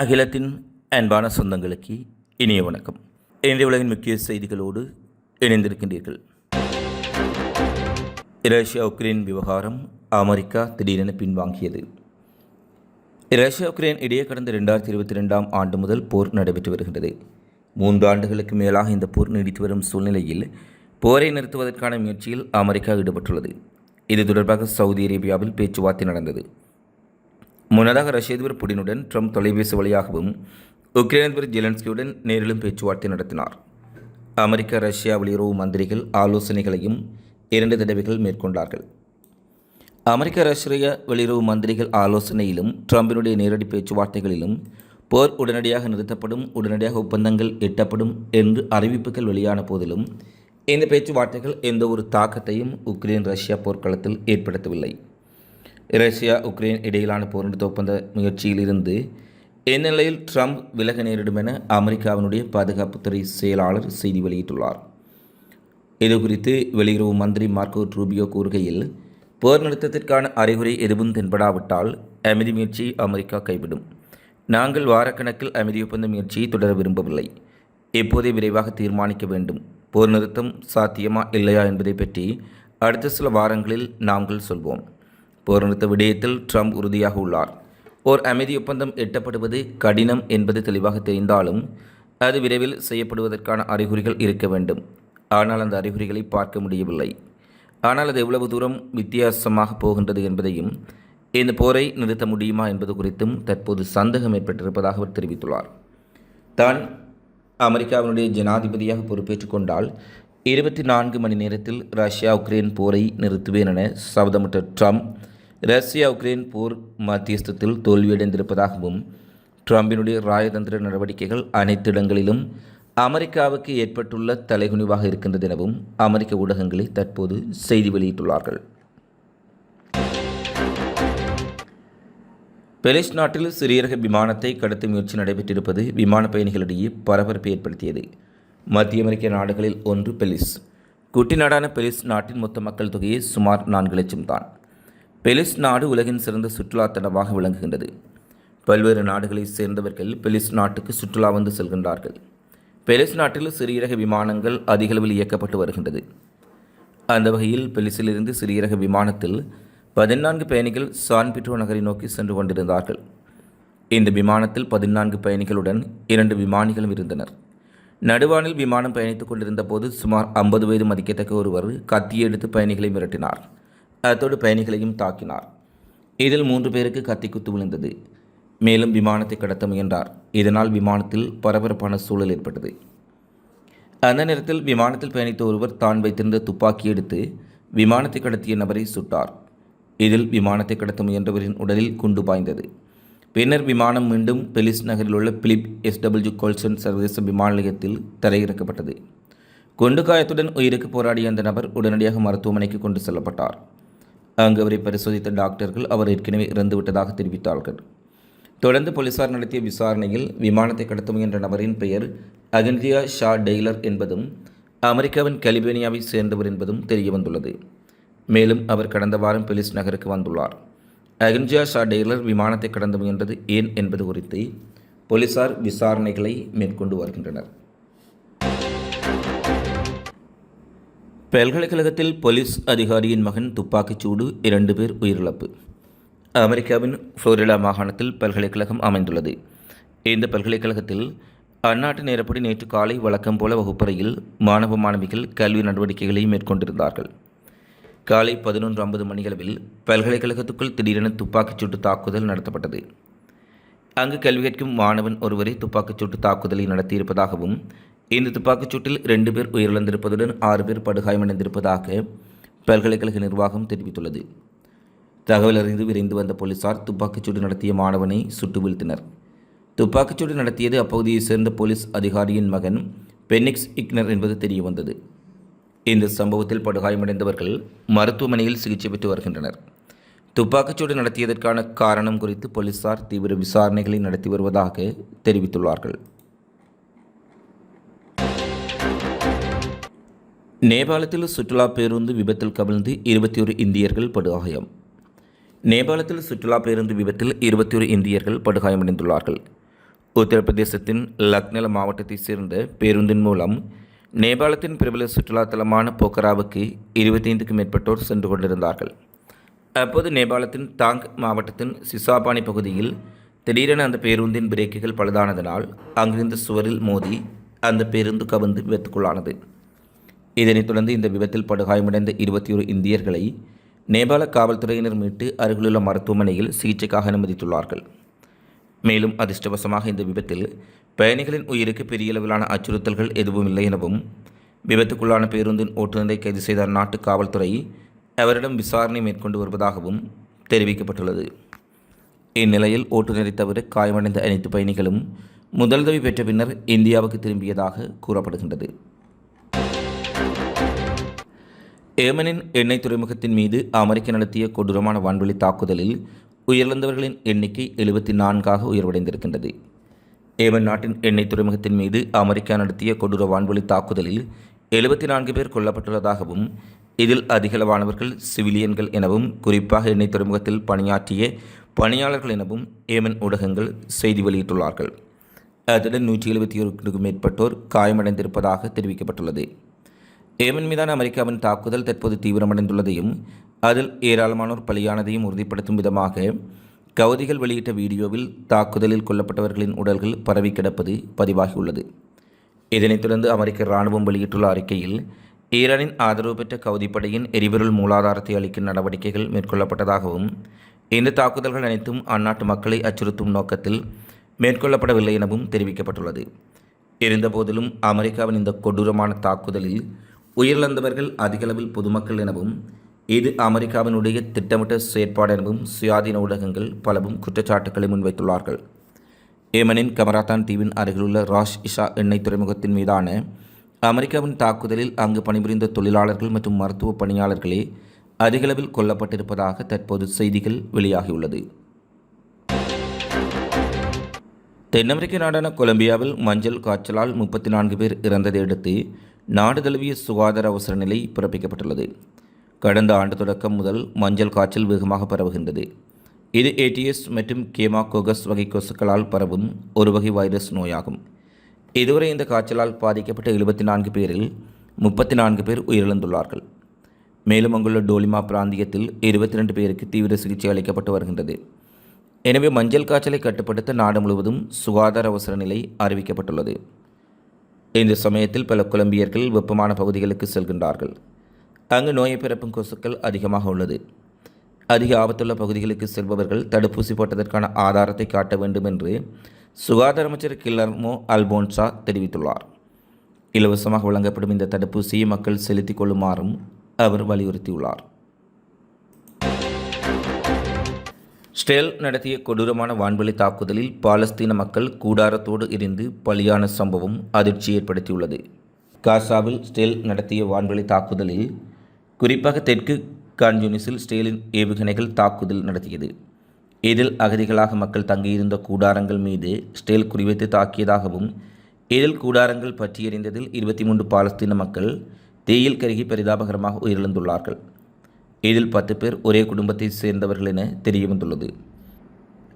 அகிலத்தின் அன்பான சொந்தங்களுக்கு இனிய வணக்கம். இன்றைய உலகின் முக்கிய செய்திகளோடு இணைந்திருக்கின்றீர்கள். ரஷ்யா உக்ரைன் விவகாரம் அமெரிக்கா திடீரென பின்வாங்கியது. ரஷ்யா உக்ரைன் இடையே கடந்த ரெண்டாயிரத்தி இருபத்தி ரெண்டாம் ஆண்டு முதல் போர் நடைபெற்று வருகின்றது. மூன்று ஆண்டுகளுக்கு மேலாக இந்த போர் நீடித்து வரும் சூழ்நிலையில் போரை நிறுத்துவதற்கான முயற்சியில் அமெரிக்கா ஈடுபட்டுள்ளது. இது தொடர்பாக சவுதி அரேபியாவில் பேச்சுவார்த்தை நடந்தது. முன்னதாக ரஷ்ய அதிபர் புடினுடன் ட்ரம்ப் தொலைபேசி வழியாகவும் உக்ரைன் அதிபர் ஜெலன்ஸ்கியுடன் நேரிலும் பேச்சுவார்த்தை நடத்தினார். அமெரிக்க ரஷ்யா வெளியுறவு மந்திரிகள் ஆலோசனைகளையும் இரண்டு தடவைகள் மேற்கொண்டார்கள். அமெரிக்க ரஷ்ய வெளியுறவு மந்திரிகள் ஆலோசனையிலும் ட்ரம்பினுடைய நேரடி பேச்சுவார்த்தைகளிலும் போர் உடனடியாக நிறுத்தப்படும் உடனடியாக ஒப்பந்தங்கள் எட்டப்படும் என்று அறிவிப்புகள் வெளியான போதிலும் இந்த பேச்சுவார்த்தைகள் எந்த ஒரு தாக்கத்தையும் உக்ரைன் ரஷ்யா போர்க்களத்தில் ஏற்படுத்தவில்லை. ரஷ்யா உக்ரைன் இடையிலான போர் நிறுத்த ஒப்பந்த முயற்சியிலிருந்து இந்நிலையில் ட்ரம்ப் விலக நேரிடும் என அமெரிக்காவினுடைய பாதுகாப்புத்துறை செயலாளர் செய்தி வெளியிட்டுள்ளார். இது குறித்து வெளியுறவு மந்திரி மார்க்கோ ரூபியோ கூறுகையில் போர் நிறுத்தத்திற்கான அறிகுறி எதுவும் தென்படாவிட்டால் அமைதி முயற்சி அமெரிக்கா கைவிடும். நாங்கள் வாரக்கணக்கில் அமைதி ஒப்பந்த முயற்சியை தொடர விரும்பவில்லை. இப்போதே விரைவாக தீர்மானிக்க வேண்டும். போர் நிறுத்தம் சாத்தியமா இல்லையா என்பதை பற்றி அடுத்த சில வாரங்களில் நாங்கள் சொல்வோம். போர் நிறுத்த விடயத்தில் ட்ரம்ப் உறுதியாக உள்ளார். ஓர் அமைதி ஒப்பந்தம் எட்டப்படுவது கடினம் என்பது தெளிவாக தெரிந்தாலும் அது விரைவில் செய்யப்படுவதற்கான அறிகுறிகள் இருக்க வேண்டும். ஆனால் அந்த அறிகுறிகளை பார்க்க முடியவில்லை. ஆனால் அது எவ்வளவு தூரம் வித்தியாசமாக போகின்றது என்பதையும் இந்த போரை நிறுத்த முடியுமா என்பது குறித்தும் தற்போது சந்தேகம் ஏற்பட்டிருப்பதாக அவர் தெரிவித்துள்ளார். தான் அமெரிக்காவினுடைய ஜனாதிபதியாக பொறுப்பேற்றுக் கொண்டால் இருபத்தி நான்கு மணி நேரத்தில் ரஷ்யா உக்ரைன் போரை நிறுத்துவேன் என சபதமிட்ட ட்ரம்ப் ரஷ்யா உக்ரைன் போர் மத்தியஸ்தத்தில் தோல்வியடைந்திருப்பதாகவும் ட்ரம்பினுடைய ராயதந்திர நடவடிக்கைகள் அனைத்து இடங்களிலும் அமெரிக்காவுக்கு ஏற்பட்டுள்ள தலைகுனிவாக இருக்கின்றது எனவும் அமெரிக்க ஊடகங்களை தற்போது செய்தி வெளியிட்டுள்ளார்கள். பெலிஸ் நாட்டில் சிறியரக விமானத்தை கடத்த முயற்சி நடைபெற்றிருப்பது விமான பயணிகளிடையே பரபரப்பை ஏற்படுத்தியது. மத்திய அமெரிக்க நாடுகளில் ஒன்று பெலிஸ். குட்டி நாடான பெலிஸ் நாட்டின் மொத்த மக்கள் தொகையை சுமார் நான்கு லட்சம் தான் பெலிஸ் நாடு உலகின் சிறந்த சுற்றுலா தடமாக விளங்குகின்றது. பல்வேறு நாடுகளைச் சேர்ந்தவர்கள் பெலிஸ் நாட்டுக்கு சுற்றுலா வந்து செல்கின்றார்கள். பெலிஸ் நாட்டில் சிறியரக விமானங்கள் அதிகளவில் இயக்கப்பட்டு வருகின்றது. அந்த வகையில் பெலிஸிலிருந்து சிறியரக விமானத்தில் பதினான்கு பயணிகள் சான் பிட்ரோ நகரை நோக்கி சென்று கொண்டிருந்தார்கள். இந்த விமானத்தில் பதினான்கு பயணிகளுடன் இரண்டு விமானிகளும் இருந்தனர். நடுவானில் விமானம் பயணித்துக் கொண்டிருந்த போது சுமார் ஐம்பது வயது மதிக்கத்தக்க ஒருவர் கத்தியெடுத்து பயணிகளை மிரட்டினார். அத்தோடு பயணிகளையும் தாக்கினார். இதில் மூன்று பேருக்கு கத்தி குத்து விழுந்தது. மேலும் விமானத்தை கடத்த முயன்றார். இதனால் விமானத்தில் பரபரப்பான சூழல் ஏற்பட்டது. அந்த நேரத்தில் விமானத்தில் பயணித்த ஒருவர் தான் வைத்திருந்த துப்பாக்கி எடுத்து விமானத்தை கடத்திய நபரை சுட்டார். இதில் விமானத்தை கடத்த முயன்றவரின் உடலில் குண்டு பாய்ந்தது. பின்னர் விமானம் மீண்டும் பெலிஸ் நகரில் உள்ள பிலிப் எஸ்டபிள்யூ கோல்சன் சர்வதேச விமான நிலையத்தில் தரையிறக்கப்பட்டது. குண்டு காயத்துடன் உயிருக்கு போராடிய அந்த நபர் உடனடியாக மருத்துவமனைக்கு கொண்டு செல்லப்பட்டார். அங்கு அவரை பரிசோதித்த டாக்டர்கள் அவர் ஏற்கனவே இறந்துவிட்டதாக தெரிவித்தார்கள். தொடர்ந்து போலீசார் நடத்திய விசாரணையில் விமானத்தை கடத்த முயன்ற நபரின் பெயர் அகந்தியா ஷா டெய்லர் என்பதும் அமெரிக்காவின் கலிபோனியாவை சேர்ந்தவர் என்பதும் தெரியவந்துள்ளது. மேலும் அவர் கடந்த வாரம் பெலிஸ் நகருக்கு வந்துள்ளார். அகன்ஜியா ஷா டெய்லர் விமானத்தை கடந்து முயன்றது ஏன் என்பது குறித்து போலீசார் விசாரணைகளை மேற்கொண்டு வருகின்றனர். பல்கலைக்கழகத்தில் போலீஸ் அதிகாரியின் மகன் துப்பாக்கிச்சூடு இரண்டு பேர் உயிரிழப்பு. அமெரிக்காவின் ஃப்ளோரிடா மாகாணத்தில் பல்கலைக்கழகம் அமைந்துள்ளது. இந்த பல்கலைக்கழகத்தில் அந்நாட்டு நேரப்படி நேற்று காலை வழக்கம் போல வகுப்பறையில் மாணவ மாணவிகள் கல்வி நடவடிக்கைகளை மேற்கொண்டிருந்தார்கள். காலை பதினொன்று ஐம்பது மணிகளவில் பல்கலைக்கழகத்துக்குள் திடீரென துப்பாக்கிச்சூட்டு தாக்குதல் நடத்தப்பட்டது. அங்கு கல்வி கற்கும் மாணவன் ஒருவரை துப்பாக்கிச்சூட்டு தாக்குதலை நடத்தியிருப்பதாகவும் இந்த துப்பாக்கிச்சூட்டில் ரெண்டு பேர் உயிரிழந்திருப்பதுடன் ஆறு பேர் படுகாயமடைந்திருப்பதாக பல்கலைக்கழக நிர்வாகம் தெரிவித்துள்ளது. தகவல் அறிந்து விரைந்து வந்த போலீசார் துப்பாக்கிச்சூடு நடத்திய மாணவனை சுட்டு வீழ்த்தினர். துப்பாக்கிச்சூடு நடத்தியது அப்பகுதியைச் சேர்ந்த போலீஸ் அதிகாரியின் மகன் பெனிக்ஸ் இக்னர் என்பது தெரிய வந்தது இந்த சம்பவத்தில் படுகாயமடைந்தவர்கள் மருத்துவமனையில் சிகிச்சை பெற்று வருகின்றனர். துப்பாக்கிச்சூடு நடத்தியதற்கான காரணம் குறித்து போலீசார் தீவிர விசாரணைகளை நடத்தி வருவதாக தெரிவித்துள்ளார்கள். நேபாளத்தில் சுற்றுலா பேருந்து விபத்தில் கவிழ்ந்து இருபத்தி ஒரு இந்தியர்கள் படுகாயம். நேபாளத்தில் சுற்றுலா பேருந்து விபத்தில் இருபத்தி ஒரு இந்தியர்கள் படுகாயமடைந்துள்ளார்கள். உத்தரப்பிரதேசத்தின் லக்னல மாவட்டத்தைச் சேர்ந்த பேருந்தின் மூலம் நேபாளத்தின் பிரபல சுற்றுலாத்தலமான போக்கராவுக்கு இருபத்தைந்துக்கும் மேற்பட்டோர் சென்று கொண்டிருந்தார்கள். அப்போது நேபாளத்தின் தாங் மாவட்டத்தின் சிசாபானி பகுதியில் திடீரென அந்த பேருந்தின் பிரேக்குகள் பழுதானதனால் அங்கிருந்த சுவரில் மோதி அந்த பேருந்து கவிழ்ந்து விபத்துக்குள்ளானது. இதனைத் தொடர்ந்து இந்த விபத்தில் படுகாயமடைந்த இருபத்தி ஒரு இந்தியர்களை நேபாள காவல்துறையினர் மீட்டு அருகிலுள்ள மருத்துவமனையில் சிகிச்சைக்காக அனுமதித்துள்ளார்கள். மேலும் அதிர்ஷ்டவசமாக இந்த விபத்தில் பயணிகளின் உயிருக்கு பெரிய அளவிலான அச்சுறுத்தல்கள் எதுவும் இல்லை எனவும் விபத்துக்குள்ளான பேருந்தின் ஓட்டுநரை கைது செய்த அந்நாட்டு காவல்துறை அவரிடம் விசாரணை மேற்கொண்டு வருவதாகவும் தெரிவிக்கப்பட்டுள்ளது. இந்நிலையில் ஓட்டுநரை தவிர காயமடைந்த அனைத்து பயணிகளும் முதலுதவி பெற்ற பின்னர் இந்தியாவுக்கு திரும்பியதாக கூறப்படுகின்றது. ஏமனின் எண்ணெய் துறைமுகத்தின் மீது அமெரிக்கா நடத்திய கொடூரமான வான்வெளி தாக்குதலில் உயிரிழந்தவர்களின் எண்ணிக்கை எழுபத்தி நான்காக உயர்வடைந்திருக்கின்றது. ஏமன் நாட்டின் எண்ணெய் துறைமுகத்தின் மீது அமெரிக்கா நடத்திய கொடூர வான்வெளி தாக்குதலில் எழுபத்தி நான்கு பேர் கொல்லப்பட்டுள்ளதாகவும் இதில் அதிகளவானவர்கள் சிவிலியன்கள் எனவும் குறிப்பாக எண்ணெய் துறைமுகத்தில் பணியாற்றிய பணியாளர்கள் எனவும் ஏமன் ஊடகங்கள் செய்தி வெளியிட்டுள்ளார்கள். அத்துடன் நூற்றி எழுபத்தி ஒருக்கும் மேற்பட்டோர் காயமடைந்திருப்பதாக தெரிவிக்கப்பட்டுள்ளது. ஏமன் மீதான அமெரிக்காவின் தாக்குதல் தற்போது தீவிரமடைந்துள்ளதையும் அதில் ஏராளமானோர் பலியானதையும் உறுதிப்படுத்தும் விதமாக கவுதிகள் வெளியிட்ட வீடியோவில் தாக்குதலில் கொல்லப்பட்டவர்களின் உடல்கள் பரவி கிடப்பது பதிவாகியுள்ளது. இதனைத் தொடர்ந்து அமெரிக்க இராணுவம் வெளியிட்டுள்ள அறிக்கையில் ஈரானின் ஆதரவு பெற்ற கவுதிப்படையின் எரிபொருள் மூலாதாரத்தை அளிக்கும் நடவடிக்கைகள் மேற்கொள்ளப்பட்டதாகவும் இந்த தாக்குதல்கள் அனைத்தும் அந்நாட்டு மக்களை அச்சுறுத்தும் நோக்கத்தில் மேற்கொள்ளப்படவில்லை எனவும் தெரிவிக்கப்பட்டுள்ளது. இருந்தபோதிலும் அமெரிக்காவின் இந்த கொடூரமான தாக்குதலில் உயிரிழந்தவர்கள் அதிகளவில் பொதுமக்கள் எனவும் இது அமெரிக்காவினுடைய திட்டமிட்ட செயற்பாடு எனவும் சுயாதீன ஊடகங்கள் பலவும் குற்றச்சாட்டுக்களை முன்வைத்துள்ளார்கள். ஏமனின் கமராத்தான் தீவின் அருகிலுள்ள ராஷ் இஷா எண்ணெய் துறைமுகத்தின் மீதான அமெரிக்காவின் தாக்குதலில் அங்கு பணிபுரிந்த தொழிலாளர்கள் மற்றும் மருத்துவ பணியாளர்களே அதிகளவில் கொல்லப்பட்டிருப்பதாக தற்போது செய்திகள் வெளியாகியுள்ளது. தென் அமெரிக்க நாடான கொலம்பியாவில் மஞ்சள் காய்ச்சலால் முப்பத்தி நான்கு பேர் இறந்ததை அடுத்து நாடு தழுவிய சுகாதார அவசர நிலை பிறப்பிக்கப்பட்டுள்ளது. கடந்த ஆண்டு தொடக்கம் முதல் மஞ்சள் காய்ச்சல் வேகமாக பரவுகின்றது. இது ஏடிஎஸ் மற்றும் கேமாகோகஸ் வகை கொசுக்களால் பரவும் ஒரு வகை வைரஸ் நோயாகும். இதுவரை இந்த காய்ச்சலால் பாதிக்கப்பட்ட எழுபத்தி நான்கு பேரில் முப்பத்தி நான்கு பேர் உயிரிழந்துள்ளார்கள். மேலும் அங்குள்ள டோலிமா பிராந்தியத்தில் இருபத்தி ரெண்டு பேருக்கு தீவிர சிகிச்சை அளிக்கப்பட்டு வருகின்றது. எனவே மஞ்சள் காய்ச்சலை கட்டுப்படுத்த நாடு முழுவதும் சுகாதார அவசர நிலை அறிவிக்கப்பட்டுள்ளது. இந்த சமயத்தில் பல கொலம்பியர்கள் வெப்பமான பகுதிகளுக்கு செல்கின்றார்கள். அங்கு நோயை பிறப்பும் கொசுக்கள் அதிகமாக உள்ளது. அதிக ஆபத்துள்ள பகுதிகளுக்கு செல்பவர்கள் தடுப்பூசி போட்டதற்கான ஆதாரத்தை காட்ட வேண்டும் என்று சுகாதார அமைச்சர் கில்லர்மோ அல்போன்சா தெரிவித்துள்ளார். இலவசமாக வழங்கப்படும் இந்த தடுப்பூசியை மக்கள் செலுத்திக் கொள்ளுமாறும் அவர் வலியுறுத்தியுள்ளார். ஸ்டேல் நடத்திய கொடூரமான வான்வெளி தாக்குதலில் பாலஸ்தீன மக்கள் கூடாரத்தோடு இருந்து பலியான சம்பவம் அதிர்ச்சி ஏற்படுத்தியுள்ளது. காசாவில் ஸ்டேல் நடத்திய வான்வெளி தாக்குதலில் குறிப்பாக தெற்கு கான்யூனிஸில் ஸ்டேலின் ஏவுகணைகள் தாக்குதல் நடத்தியது. இதில் அகதிகளாக மக்கள் தங்கியிருந்த கூடாரங்கள் மீது ஸ்டேல் குறிவைத்து தாக்கியதாகவும் இதில் கூடாரங்கள் பற்றியறிந்ததில் இருபத்தி மூன்று பாலஸ்தீன மக்கள் தீயில் கருகி பரிதாபகரமாக உயிரிழந்துள்ளார்கள். இதில் பத்து பேர் ஒரே குடும்பத்தை சேர்ந்தவர்கள் என தெரிய வந்துள்ளது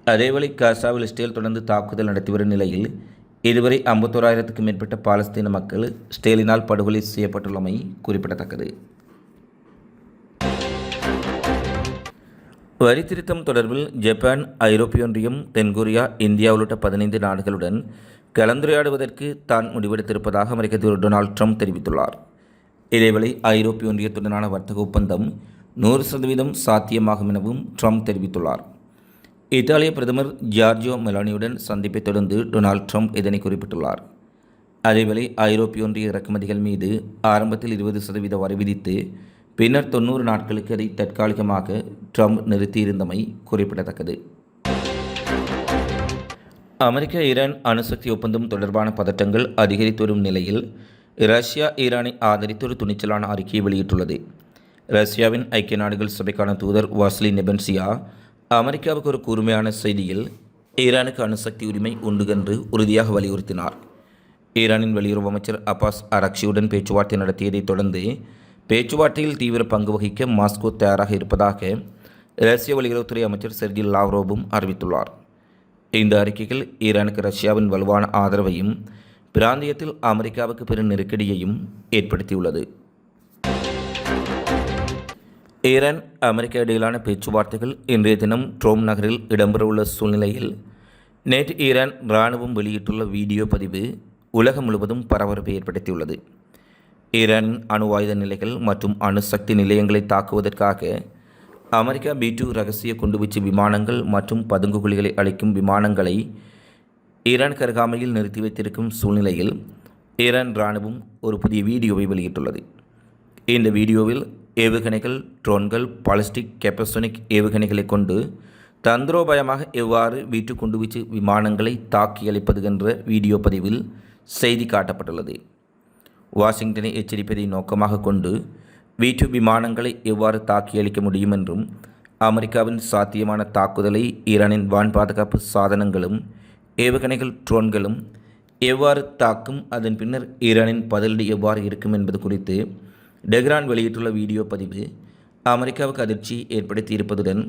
அதேவேளை காசாவில் ஸ்டேல் தொடர்ந்து தாக்குதல் நடத்தி வரும் நிலையில் இதுவரை ஐம்பத்தோராயிரத்துக்கும் மேற்பட்ட பாலஸ்தீன மக்கள் ஸ்டேலினால் படுகொலை செய்யப்பட்டுள்ளமை குறிப்பிடத்தக்கது. வரி திருத்தம் தொடர்பில் ஜப்பான் ஐரோப்பிய ஒன்றியம் தென்கொரியா இந்தியா உள்ளிட்ட பதினைந்து நாடுகளுடன் கலந்துரையாடுவதற்கு தான் முடிவெடுத்திருப்பதாக அமெரிக்க அதிபர் டொனால்ட் ட்ரம்ப் தெரிவித்துள்ளார். இதேவேளை ஐரோப்பிய ஒன்றியத்துடனான வர்த்தக ஒப்பந்தம் நூறு சதவீதம் சாத்தியமாகும் எனவும் ட்ரம்ப் தெரிவித்துள்ளார். இத்தாலிய பிரதமர் ஜார்ஜியோ மெலானியுடன் சந்திப்பை தொடர்ந்து டொனால்ட் ட்ரம்ப் இதனை குறிப்பிட்டுள்ளார். அதேவேளை ஐரோப்பிய ஒன்றிய இறக்குமதிகள் மீது ஆரம்பத்தில் இருபது சதவீத வரி விதித்து பின்னர் தொண்ணூறு நாட்களுக்கு அதை தற்காலிகமாக ட்ரம்ப் நிறுத்தியிருந்தமை குறிப்பிடத்தக்கது. அமெரிக்க ஈரான் அணுசக்தி ஒப்பந்தம் தொடர்பான பதட்டங்கள் அதிகரித்து வரும் நிலையில் ரஷ்யா ஈரானை ஆதரித்து ஒரு துணிச்சலான அறிக்கையை வெளியிட்டுள்ளது. ரஷ்யாவின் ஐக்கிய நாடுகள் சபைக்கான தூதர் வாஸ்லி நெபன்சியா அமெரிக்காவுக்கு ஒரு கூர்மையான செய்தியில் ஈரானுக்கு அணுசக்தி உரிமை உண்டு என்று உறுதியாக வலியுறுத்தினார். ஈரானின் வெளியுறவு அமைச்சர் அப்பாஸ் அரக்ஷியுடன் பேச்சுவார்த்தை நடத்தியதைத் தொடர்ந்து பேச்சுவார்த்தையில் தீவிர பங்கு வகிக்க மாஸ்கோ தயாராக இருப்பதாக ரஷ்ய வெளியுறவுத்துறை அமைச்சர் செர்ஜி லாவ்ரோவும் அறிவித்துள்ளார். இந்த அறிக்கைகள் ஈரானுக்கு ரஷ்யாவின் வலுவான ஆதரவையும் பிராந்தியத்தில் அமெரிக்காவுக்கு பெரும் நெருக்கடியையும் ஏற்படுத்தியுள்ளது. ஈரான் அமெரிக்கா இடையிலான பேச்சுவார்த்தைகள் இன்றைய தினம் ட்ரோம் நகரில் இடம்பெறவுள்ள சூழ்நிலையில் நேற்று ஈரான் இராணுவம் வெளியிட்டுள்ள வீடியோ பதிவு உலகம் முழுவதும் பரபரப்பை ஏற்படுத்தியுள்ளது. ஈரானின் அணு ஆயுத நிலைகள் மற்றும் அணுசக்தி நிலையங்களை தாக்குவதற்காக அமெரிக்கா பி டூ ரகசிய குண்டுவீச்சு விமானங்கள் மற்றும் பதுங்குகுழிகளை அளிக்கும் விமானங்களை ஈரான் கருகாமையில் நிறுத்தி வைத்திருக்கும் சூழ்நிலையில் ஈரான் இராணுவம் ஒரு புதிய வீடியோவை வெளியிட்டுள்ளது. இந்த வீடியோவில் ஏவுகணைகள் ட்ரோன்கள் பாலிஸ்டிக் கெப்பசோனிக் ஏவுகணைகளை கொண்டு தந்திரோபயமாக எவ்வாறு வீட்டு குண்டுவீச்சு விமானங்களை தாக்கி அளிப்பது என்ற வீடியோ பதிவில் செய்தி காட்டப்பட்டுள்ளது. வாஷிங்டனை எச்சரிப்பதை நோக்கமாக கொண்டு வீட்டு விமானங்களை எவ்வாறு தாக்கி அளிக்க முடியும் என்றும் அமெரிக்காவின் சாத்தியமான தாக்குதலை ஈரானின் வான் பாதுகாப்பு சாதனங்களும் ஏவுகணைகள் ட்ரோன்களும் எவ்வாறு தாக்கும் அதன் பின்னர் ஈரானின் பதிலடி எவ்வாறு இருக்கும் என்பது குறித்து டெஹ்ரான் வெளியிட்டுள்ள வீடியோ பதிவு அமெரிக்காவுக்கு அதிர்ச்சி ஏற்படுத்தி இருப்பதுடன்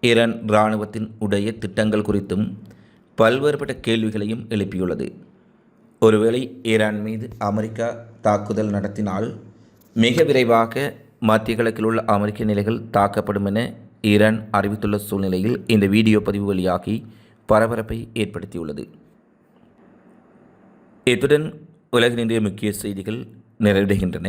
ஈரான் இராணுவத்தின் உடைய திட்டங்கள் குறித்தும் பல்வேறுபட்ட கேள்விகளையும் எழுப்பியுள்ளது. ஒருவேளை ஈரான் மீது அமெரிக்கா தாக்குதல் நடத்தினால் மிக விரைவாக மத்திய கிழக்கில் உள்ள அமெரிக்க நிலைகள் தாக்கப்படும் என ஈரான் அறிவித்துள்ள சூழ்நிலையில் இந்த வீடியோ பதிவு வழியாகி பரபரப்பை ஏற்படுத்தியுள்ளது. இத்துடன் உலகினுடைய முக்கிய செய்திகள் நிறைவடைகின்றன.